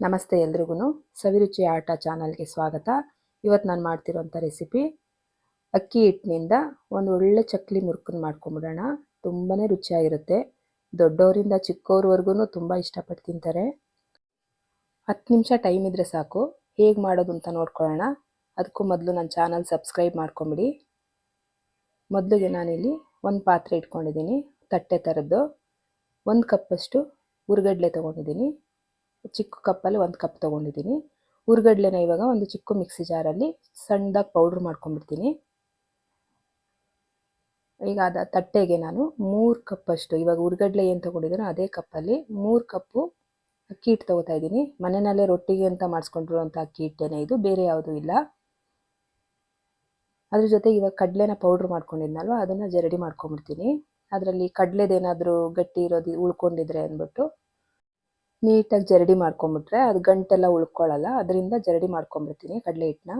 ನಮಸ್ತೆ ಎಲ್ರಿಗೂ ಸವಿರುಚಿ ಆಟ ಚಾನಲ್ಗೆ ಸ್ವಾಗತ. ಇವತ್ತು ನಾನು ಮಾಡ್ತಿರೋಂಥ ರೆಸಿಪಿ, ಅಕ್ಕಿ ಹಿಟ್ಟಿನಿಂದ ಒಂದು ಒಳ್ಳೆ ಚಕ್ಲಿ ಮುರುಕನ್ನು ಮಾಡ್ಕೊಂಬಿಡೋಣ. ತುಂಬಾ ರುಚಿಯಾಗಿರುತ್ತೆ. ದೊಡ್ಡವರಿಂದ ಚಿಕ್ಕವ್ರವರೆಗೂ ತುಂಬ ಇಷ್ಟಪಟ್ಟು ತಿಂತಾರೆ. ಹತ್ತು ನಿಮಿಷ ಟೈಮ್ ಇದ್ದರೆ ಸಾಕು. ಹೇಗೆ ಮಾಡೋದು ಅಂತ ನೋಡ್ಕೊಳ್ಳೋಣ. ಅದಕ್ಕೂ ಮೊದಲು ನನ್ನ ಚಾನಲ್ ಸಬ್ಸ್ಕ್ರೈಬ್ ಮಾಡ್ಕೊಂಬಿಡಿ. ಮೊದಲಿಗೆ ನಾನಿಲ್ಲಿ ಒಂದು ಪಾತ್ರೆ ಇಟ್ಕೊಂಡಿದ್ದೀನಿ. ತಟ್ಟೆ ಥರದ್ದು ಒಂದು ಕಪ್ಪಷ್ಟು ಹುರ್ಗಡ್ಲೆ ತೊಗೊಂಡಿದ್ದೀನಿ. ಚಿಕ್ಕ ಕಪ್ಪಲ್ಲಿ ಒಂದು ಕಪ್ ತೊಗೊಂಡಿದ್ದೀನಿ. ಹುರ್ಗಡ್ಲೆನ ಇವಾಗ ಒಂದು ಚಿಕ್ಕ ಮಿಕ್ಸಿ ಜಾರಲ್ಲಿ ಸಣ್ಣದಾಗಿ ಪೌಡ್ರ್ ಮಾಡ್ಕೊಂಡ್ಬಿಡ್ತೀನಿ. ಈಗ ಅದ ತಟ್ಟೆಗೆ ನಾನು ಮೂರು ಕಪ್ಪಷ್ಟು ಇವಾಗ ಹುರ್ಗಡ್ಲೆ ಏನು ತೊಗೊಂಡಿದ್ದೀನೋ ಅದೇ ಕಪ್ಪಲ್ಲಿ ಮೂರು ಕಪ್ಪು ಅಕ್ಕಿ ಹಿಟ್ಟು ತೊಗೋತಾ ಇದ್ದೀನಿ. ಮನೆಯಲ್ಲೇ ರೊಟ್ಟಿಗೆ ಅಂತ ಮಾಡಿಸ್ಕೊಂಡಿರುವಂಥ ಅಕ್ಕಿ ಹಿಟ್ಟೇನೆ ಇದು, ಬೇರೆ ಯಾವುದೂ ಇಲ್ಲ. ಅದ್ರ ಜೊತೆ ಇವಾಗ ಕಡಲೆನ ಪೌಡ್ರ್ ಮಾಡ್ಕೊಂಡಿದ್ನಲ್ವ, ಅದನ್ನು ಜರಡಿ ಮಾಡ್ಕೊಂಬಿಡ್ತೀನಿ ಅದರಲ್ಲಿ ಕಡಲೆದೇನಾದರೂ ಗಟ್ಟಿ ಇರೋದು ಉಳ್ಕೊಂಡಿದ್ರೆ ಅಂದ್ಬಿಟ್ಟು ನೀಟಾಗಿ ಜರಡಿ ಮಾಡ್ಕೊಂಬಿಟ್ರೆ ಅದು ಗಂಟೆಲ್ಲ ಉಳ್ಕೊಳ್ಳಲ್ಲ, ಅದರಿಂದ ಜರಡಿ ಮಾಡ್ಕೊಂಬಿಡ್ತೀನಿ ಕಡಲೆ ಹಿಟ್ಟನ್ನ.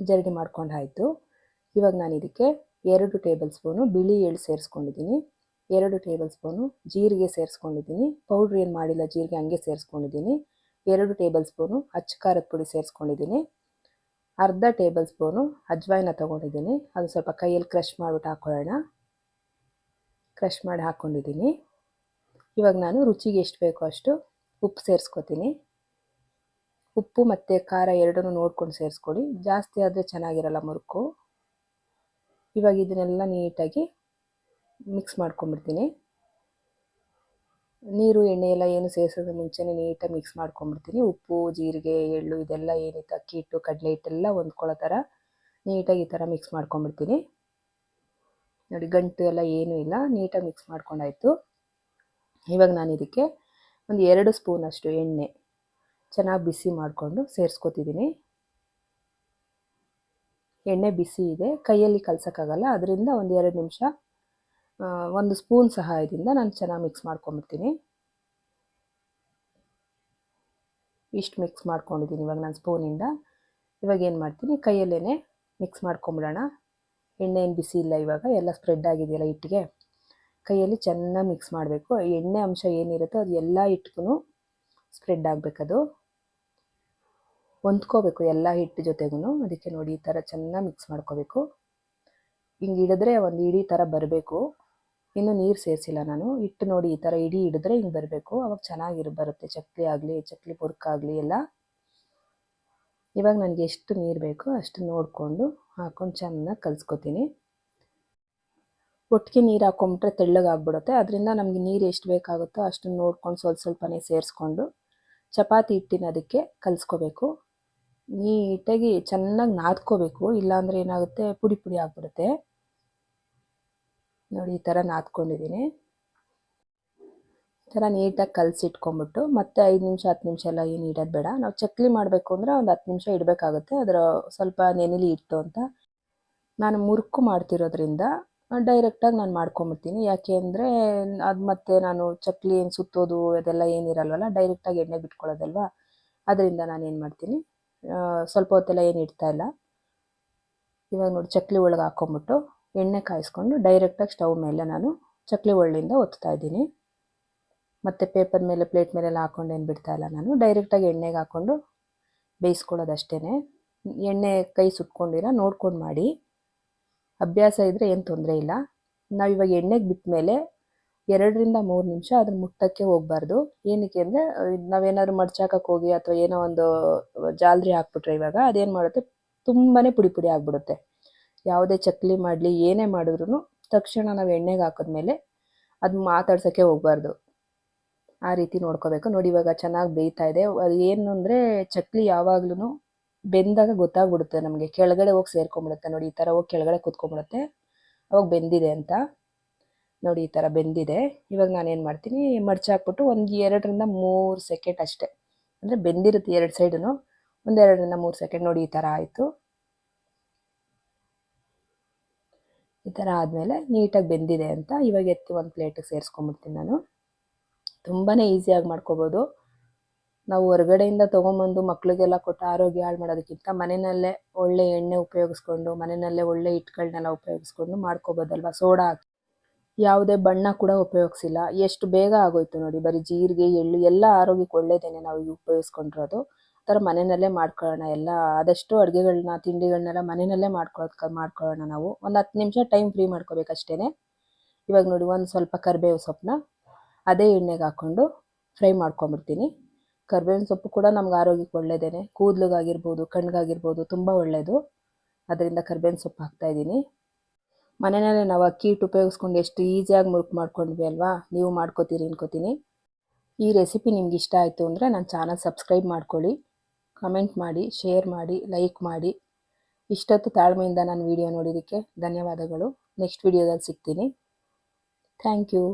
ಜರಡಿ ಮಾಡ್ಕೊಂಡಾಯಿತು. ಇವಾಗ ನಾನು ಇದಕ್ಕೆ ಎರಡು ಟೇಬಲ್ ಸ್ಪೂನು ಬಿಳಿ ಎಳ್ಳು ಸೇರಿಸ್ಕೊಂಡಿದ್ದೀನಿ. ಎರಡು ಟೇಬಲ್ ಸ್ಪೂನು ಜೀರಿಗೆ ಸೇರಿಸ್ಕೊಂಡಿದ್ದೀನಿ. ಪೌಡ್ರ್ ಏನು ಮಾಡಿಲ್ಲ ಜೀರಿಗೆ, ಹಂಗೆ ಸೇರಿಸ್ಕೊಂಡಿದ್ದೀನಿ. ಎರಡು ಟೇಬಲ್ ಸ್ಪೂನು ಅಚ್ಚ ಖಾರದ ಪುಡಿ ಸೇರಿಸ್ಕೊಂಡಿದ್ದೀನಿ. ಅರ್ಧ ಟೇಬಲ್ ಸ್ಪೂನು ಅಜ್ವಾಯಿನ ತೊಗೊಂಡಿದ್ದೀನಿ. ಅದು ಸ್ವಲ್ಪ ಕೈಯಲ್ಲಿ ಕ್ರಷ್ ಮಾಡಿಬಿಟ್ಟು ಹಾಕೊಳ್ಳೋಣ. ಕ್ರಷ್ ಮಾಡಿ ಹಾಕ್ಕೊಂಡಿದ್ದೀನಿ ಇವಾಗ ನಾನು ರುಚಿಗೆ ಎಷ್ಟು ಬೇಕೋ ಅಷ್ಟು ಉಪ್ಪು ಸೇರಿಸ್ಕೊತೀನಿ. ಉಪ್ಪು ಮತ್ತು ಖಾರ ಎರಡನ್ನೂ ನೋಡ್ಕೊಂಡು ಸೇರಿಸ್ಕೊಳ್ಳಿ. ಜಾಸ್ತಿ ಆದರೆ ಚೆನ್ನಾಗಿರಲ್ಲ ಮುರುಕು. ಇವಾಗ ಇದನ್ನೆಲ್ಲ ನೀಟಾಗಿ ಮಿಕ್ಸ್ ಮಾಡ್ಕೊಂಬಿಡ್ತೀನಿ ನೀರು, ಎಣ್ಣೆ ಎಲ್ಲ ಏನು ಸೇರಿಸೋದ್ರ ಮುಂಚೆನೇ ನೀಟಾಗಿ ಮಿಕ್ಸ್ ಮಾಡ್ಕೊಂಬಿಡ್ತೀನಿ ಉಪ್ಪು, ಜೀರಿಗೆ, ಎಳ್ಳು ಇದೆಲ್ಲ ಏನಿತ್ತು, ಅಕ್ಕಿ ಹಿಟ್ಟು, ಕಡಲೆ ಹಿಟ್ಟೆಲ್ಲ ಹೊಂದ್ಕೊಳ್ಳೋ ಥರ ನೀಟಾಗಿ ಈ ಥರ ಮಿಕ್ಸ್ ಮಾಡ್ಕೊಂಬಿಡ್ತೀನಿ ನೋಡಿ ಗಂಟು ಎಲ್ಲ ಏನೂ ಇಲ್ಲ ನೀಟಾಗಿ ಮಿಕ್ಸ್ ಮಾಡ್ಕೊಂಡಾಯಿತು. ಇವಾಗ ನಾನು ಇದಕ್ಕೆ ಒಂದು ಎರಡು ಸ್ಪೂನಷ್ಟು ಎಣ್ಣೆ ಚೆನ್ನಾಗಿ ಬಿಸಿ ಮಾಡಿಕೊಂಡು ಸೇರಿಸ್ಕೊತಿದ್ದೀನಿ ಎಣ್ಣೆ ಬಿಸಿ ಇದೆ, ಕೈಯಲ್ಲಿ ಕಲ್ಸೋಕ್ಕಾಗಲ್ಲ, ಅದರಿಂದ ಒಂದು ಎರಡು ನಿಮಿಷ ಒಂದು ಸ್ಪೂನ್ ಸಹಾಯದಿಂದ ನಾನು ಚೆನ್ನಾಗಿ ಮಿಕ್ಸ್ ಮಾಡ್ಕೊಂಬಿಡ್ತೀನಿ ಇಷ್ಟು ಮಿಕ್ಸ್ ಮಾಡ್ಕೊಂಡಿದ್ದೀನಿ ಇವಾಗ ನಾನು ಸ್ಪೂನಿಂದ ಇವಾಗ ಏನು ಮಾಡ್ತೀನಿ ಕೈಯಲ್ಲೇ ಮಿಕ್ಸ್ ಮಾಡ್ಕೊಂಬಿಡೋಣ. ಎಣ್ಣೆ ಏನು ಬಿಸಿ ಇಲ್ಲ ಇವಾಗ, ಎಲ್ಲ ಸ್ಪ್ರೆಡ್ ಆಗಿದೆಯಲ್ಲ ಹಿಟ್ಟಿಗೆ. ಕೈಯಲ್ಲಿ ಚೆನ್ನಾಗಿ ಮಿಕ್ಸ್ ಮಾಡಬೇಕು. ಎಣ್ಣೆ ಅಂಶ ಏನಿರುತ್ತೋ ಅದು ಎಲ್ಲ ಹಿಟ್ಟಿಗೂ ಸ್ಪ್ರೆಡ್ ಆಗಬೇಕದು ಹೊಂದ್ಕೋಬೇಕು ಎಲ್ಲ ಹಿಟ್ಟು ಜೊತೆಗೂ ಅದಕ್ಕೆ ನೋಡಿ ಈ ಥರ ಚೆನ್ನಾಗಿ ಮಿಕ್ಸ್ ಮಾಡ್ಕೋಬೇಕು. ಹಿಂಗೆ ಹಿಡಿದ್ರೆ ಒಂದು ಇಡೀ ಥರ ಬರಬೇಕು. ಇನ್ನು ನೀರು ಸೇರಿಸಿಲ್ಲ ನಾನು. ಹಿಟ್ಟು ನೋಡಿ ಈ ಥರ ಇಡೀ ಹಿಡಿದ್ರೆ ಹಿಂಗೆ ಬರಬೇಕು. ಅವಾಗ ಚೆನ್ನಾಗಿರು, ಬರುತ್ತೆ. ಚಕ್ಲಿ ಆಗಲಿ, ಚಕ್ಲಿ ಪುರ್ಕಾಗಲಿ ಎಲ್ಲ. ಇವಾಗ ನನಗೆ ಎಷ್ಟು ನೀರು ಬೇಕೋ ಅಷ್ಟು ನೋಡಿಕೊಂಡು ಹಾಕ್ಕೊಂಡು ಚೆನ್ನಾಗಿ ಕಲಿಸ್ಕೊತೀನಿ. ಒಟ್ಟಿಗೆ ನೀರು ಹಾಕೊಂಬಿಟ್ರೆ ತೆಳ್ಳಗಾಗ್ಬಿಡುತ್ತೆ ಅದರಿಂದ ನಮಗೆ ನೀರು ಎಷ್ಟು ಬೇಕಾಗುತ್ತೋ ಅಷ್ಟು ನೋಡ್ಕೊಂಡು ಸ್ವಲ್ಪ ಸ್ವಲ್ಪನೇ ಸೇರಿಸ್ಕೊಂಡು ಚಪಾತಿ ಹಿಟ್ಟಿನ ಅದಕ್ಕೆ ಕಲಿಸ್ಕೋಬೇಕು. ನೀಟಾಗಿ ಚೆನ್ನಾಗಿ ನಾದ್ಕೋಬೇಕು. ಇಲ್ಲಾಂದರೆ ಏನಾಗುತ್ತೆ ಪುಡಿ ಪುಡಿ ಆಗಿಬಿಡುತ್ತೆ. ನೋಡಿ ಈ ಥರ ನಾದ್ಕೊಂಡಿದ್ದೀನಿ. ಥರ ನೀಟಾಗಿ ಕಲಸಿಟ್ಕೊಂಡ್ಬಿಟ್ಟು ಮತ್ತೆ ಐದು ನಿಮಿಷ, ಹತ್ತು ನಿಮಿಷ ಎಲ್ಲ ಏನು ಇಡೋದು ಬೇಡ. ನಾವು ಚಕ್ಲಿ ಮಾಡಬೇಕು ಅಂದರೆ ಒಂದು ಹತ್ತು ನಿಮಿಷ ಇಡಬೇಕಾಗುತ್ತೆ. ಅದರ ಸ್ವಲ್ಪ ನೆನೆಲಿ ಇಟ್ಟು ಅಂತ ನಾನು ಮುರುಕು ಮಾಡ್ತಿರೋದ್ರಿಂದ ಡೈರೆಕ್ಟಾಗಿ ನಾನು ಮಾಡ್ಕೊಂಬಿಡ್ತೀನಿ. ಯಾಕೆ ಅಂದರೆ ಅದು ಮತ್ತೆ ನಾನು ಚಕ್ಲಿ ಏನು ಸುತ್ತೋದು ಅದೆಲ್ಲ ಏನಿರಲ್ವಲ್ಲ ಡೈರೆಕ್ಟಾಗಿ ಎಣ್ಣೆ ಬಿಟ್ಕೊಳ್ಳೋದಲ್ವಾ? ಅದರಿಂದ ನಾನು ಏನು ಮಾಡ್ತೀನಿ. ಸ್ವಲ್ಪ ಹೊತ್ತೆಲ್ಲ ಏನು ಇಡ್ತಾ ಇಲ್ಲ. ಇವಾಗ ನೋಡಿ ಚಕ್ಲಿ ಒಳಗೆ ಹಾಕ್ಕೊಂಬಿಟ್ಟು ಎಣ್ಣೆ ಕಾಯಿಸ್ಕೊಂಡು ಡೈರೆಕ್ಟಾಗಿ ಸ್ಟವ್ ಮೇಲೆ ನಾನು ಚಕ್ಲಿ ಒಳ್ಳಿಂದ ಒತ್ತಾ ಇದ್ದೀನಿ. ಮತ್ತು ಪೇಪರ್ ಮೇಲೆ ಪ್ಲೇಟ್ ಮೇಲೆಲ್ಲ ಹಾಕ್ಕೊಂಡು ಏನು ಬಿಡ್ತಾ ಇಲ್ಲ ನಾನು. ಡೈರೆಕ್ಟಾಗಿ ಎಣ್ಣೆಗೆ ಹಾಕ್ಕೊಂಡು ಬೇಯಿಸ್ಕೊಳ್ಳೋದು ಅಷ್ಟೇ ಎಣ್ಣೆ ಕೈ ಸುಟ್ಕೊಂಡಿರ ನೋಡ್ಕೊಂಡು ಮಾಡಿ. ಅಭ್ಯಾಸ ಇದ್ದರೆ ಏನು ತೊಂದರೆ ಇಲ್ಲ. ನಾವು ಇವಾಗ ಎಣ್ಣೆಗೆ ಬಿಟ್ಟ ಮೇಲೆ ಎರಡರಿಂದ ಮೂರು ನಿಮಿಷ ಅದನ್ನ ಮುಟ್ಟಕ್ಕೆ ಹೋಗ್ಬಾರ್ದು. ಏನಕ್ಕೆ ಅಂದರೆ ನಾವೇನಾದ್ರು ಮಡ್ಚಾಕಕ್ಕೆ ಹೋಗಿ ಅಥವಾ ಏನೋ ಒಂದು ಜಾಲರಿ ಹಾಕ್ಬಿಟ್ರೆ ಇವಾಗ ಅದೇನು ಮಾಡುತ್ತೆ? ತುಂಬಾ ಪುಡಿ ಪುಡಿ ಆಗಿಬಿಡುತ್ತೆ. ಯಾವುದೇ ಚಕ್ಲಿ ಮಾಡಲಿ, ಏನೇ ಮಾಡಿದ್ರು ತಕ್ಷಣ ನಾವು ಎಣ್ಣೆಗೆ ಹಾಕಿದ್ಮೇಲೆ ಅದು ಮಾತಾಡ್ಸೋಕ್ಕೆ ಹೋಗಬಾರ್ದು. ಆ ರೀತಿ ನೋಡ್ಕೋಬೇಕು. ನೋಡಿ ಇವಾಗ ಚೆನ್ನಾಗಿ ಬೇಯ್ತಾ ಇದೆ. ಅದು ಏನು ಅಂದರೆ ಚಕ್ಲಿ ಯಾವಾಗ್ಲೂ ಬೆಂದಾಗ ಗೊತ್ತಾಗ್ಬಿಡುತ್ತೆ ನಮಗೆ. ಕೆಳಗಡೆ ಹೋಗಿ ಸೇರ್ಕೊಂಬಿಡುತ್ತೆ. ನೋಡಿ ಈ ಥರ ಹೋಗಿ ಕೆಳಗಡೆ ಕೂತ್ಕೊಂಡ್ಬಿಡುತ್ತೆ ಅವಾಗ ಬೆಂದಿದೆ ಅಂತ. ನೋಡಿ ಈ ಥರ ಬೆಂದಿದೆ. ಇವಾಗ ನಾನು ಏನು ಮಾಡ್ತೀನಿ ಮಡ್ಚಾಕ್ಬಿಟ್ಟು ಒಂದು ಎರಡರಿಂದ ಮೂರು ಸೆಕೆಂಡ್ ಅಷ್ಟೇ. ಅಂದರೆ ಬೆಂದಿರುತ್ತೆ ಎರಡು ಸೈಡೂ ಒಂದು ಎರಡರಿಂದ ಮೂರು ಸೆಕೆಂಡ್ ನೋಡಿ ಈ ಥರ ಆಯಿತು. ಈ ಥರ ಆದಮೇಲೆ ನೀಟಾಗಿ ಬೆಂದಿದೆ ಅಂತ ಇವಾಗ ಎತ್ತಿ ಒಂದು ಪ್ಲೇಟಿಗೆ ಸೇರಿಸ್ಕೊಂಬಿಡ್ತೀನಿ ನಾನು. ತುಂಬಾ ಈಸಿಯಾಗಿ ಮಾಡ್ಕೋಬೋದು. ನಾವು ಹೊರಗಡೆಯಿಂದ ತೊಗೊಂಬಂದು ಮಕ್ಕಳಿಗೆಲ್ಲ ಕೊಟ್ಟು ಆರೋಗ್ಯ ಹಾಳು ಮಾಡೋದಕ್ಕಿಂತ ಮನೆಯಲ್ಲೇ ಒಳ್ಳೆ ಎಣ್ಣೆ ಉಪಯೋಗಿಸ್ಕೊಂಡು, ಮನೆಯಲ್ಲೇ ಒಳ್ಳೆ ಹಿಟ್ಗಳನ್ನೆಲ್ಲ ಉಪಯೋಗಿಸ್ಕೊಂಡು ಮಾಡ್ಕೋಬೋದಲ್ವ? ಸೋಡಾ ಹಾಕಿ. ಯಾವುದೇ ಬಣ್ಣ ಕೂಡ ಉಪಯೋಗಿಸಿಲ್ಲ. ಎಷ್ಟು ಬೇಗ ಆಗೋಯ್ತು ನೋಡಿ, ಬರೀ ಜೀರಿಗೆ, ಎಳ್ಳು ಎಲ್ಲ ಆರೋಗ್ಯಕ್ಕೆ ಒಳ್ಳೇದೇನೆ ನಾವು ಈಗ ಉಪಯೋಗಿಸ್ಕೊಂಡಿರೋದು. ಆ ಥರ ಮನೆಯಲ್ಲೇ ಮಾಡ್ಕೊಳ್ಳೋಣ, ಎಲ್ಲ ಆದಷ್ಟು ಅಡುಗೆಗಳನ್ನ ತಿಂಡಿಗಳನ್ನೆಲ್ಲ ಮನೆಯಲ್ಲೇ ಮಾಡ್ಕೊಳ್ಳೋದು ಮಾಡ್ಕೊಳ್ಳೋಣ ನಾವು. ಒಂದು ಹತ್ತು ನಿಮಿಷ ಟೈಮ್ ಫ್ರೀ ಮಾಡ್ಕೋಬೇಕಷ್ಟೇ ಇವಾಗ ನೋಡಿ, ಒಂದು ಸ್ವಲ್ಪ ಕರಿಬೇವು ಸೊಪ್ಪನ್ನ ಅದೇ ಎಣ್ಣೆಗೆ ಹಾಕ್ಕೊಂಡು ಫ್ರೈ ಮಾಡ್ಕೊಂಬಿಡ್ತೀನಿ. ಕರ್ಬೇವಿನ ಸೊಪ್ಪು ಕೂಡ ನಮ್ಗೆ ಆರೋಗ್ಯಕ್ಕೆ ಒಳ್ಳೆಯದೇನೆ ಕೂದಲಿಗಾಗಿರ್ಬೋದು, ಕಣ್ಗಾಗಿರ್ಬೋದು ತುಂಬ ಒಳ್ಳೆಯದು ಅದರಿಂದ ಕರ್ಬೇವಿನ ಸೊಪ್ಪು ಹಾಕ್ತಾಯಿದ್ದೀನಿ ಮನೆಯಲ್ಲೇ ನಾವು ಅಕ್ಕಿ ಹಿಟ್ಟು ಉಪಯೋಗಿಸ್ಕೊಂಡು ಎಷ್ಟು ಈಸಿಯಾಗಿ ಮುರುಕು ಮಾಡ್ಕೊಂಡ್ವಿ ಅಲ್ವಾ? ನೀವು ಮಾಡ್ಕೋತೀರಿ ಅನ್ಕೋತೀನಿ. ಈ ರೆಸಿಪಿ ನಿಮ್ಗೆ ಇಷ್ಟ ಆಯಿತು ಅಂದರೆ ನನ್ನ ಚಾನಲ್ ಸಬ್ಸ್ಕ್ರೈಬ್ ಮಾಡ್ಕೊಳ್ಳಿ. ಕಮೆಂಟ್ ಮಾಡಿ, ಶೇರ್ ಮಾಡಿ, ಲೈಕ್ ಮಾಡಿ. ಇಷ್ಟೊತ್ತು ತಾಳ್ಮೆಯಿಂದ ನಾನು ವಿಡಿಯೋ ನೋಡಿದ್ದಕ್ಕೆ ಧನ್ಯವಾದಗಳು. ನೆಕ್ಸ್ಟ್ ವಿಡಿಯೋದಲ್ಲಿ ಸಿಗ್ತೀನಿ. Thank you.